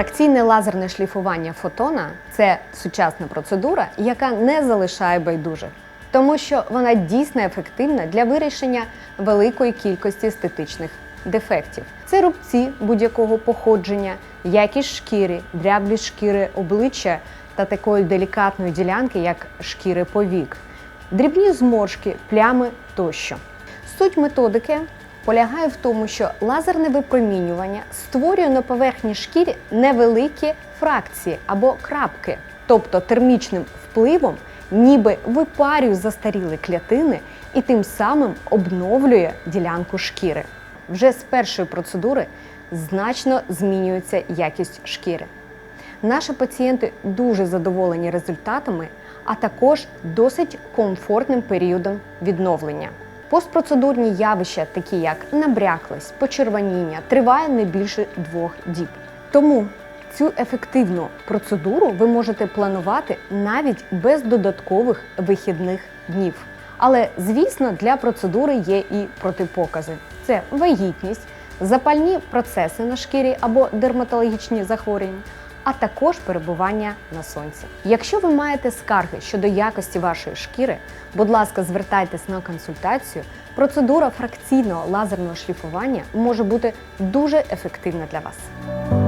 Фракційне лазерне шліфування фотона це сучасна процедура, яка не залишає байдужих, тому що вона дійсно ефективна для вирішення великої кількості естетичних дефектів. Це рубці будь-якого походження, якість шкіри, дряблість шкіри обличчя та такої делікатної ділянки, як шкіри повік, дрібні зморшки, плями тощо. Суть методики полягає в тому, що лазерне випромінювання створює на поверхні шкірі невеликі фракції або крапки, тобто термічним впливом ніби випарює застаріли клітини і тим самим обновлює ділянку шкіри. Вже з першої процедури значно змінюється якість шкіри. Наші пацієнти дуже задоволені результатами, а також досить комфортним періодом відновлення. Постпроцедурні явища, такі як набряклость, почервоніння, триває не більше двох діб. Тому цю ефективну процедуру ви можете планувати навіть без додаткових вихідних днів. Але, звісно, для процедури є і протипокази: це вагітність, запальні процеси на шкірі або дерматологічні захворювання, а також перебування на сонці. Якщо ви маєте скарги щодо якості вашої шкіри, будь ласка, звертайтесь на консультацію. Процедура фракційного лазерного шліфування може бути дуже ефективна для вас.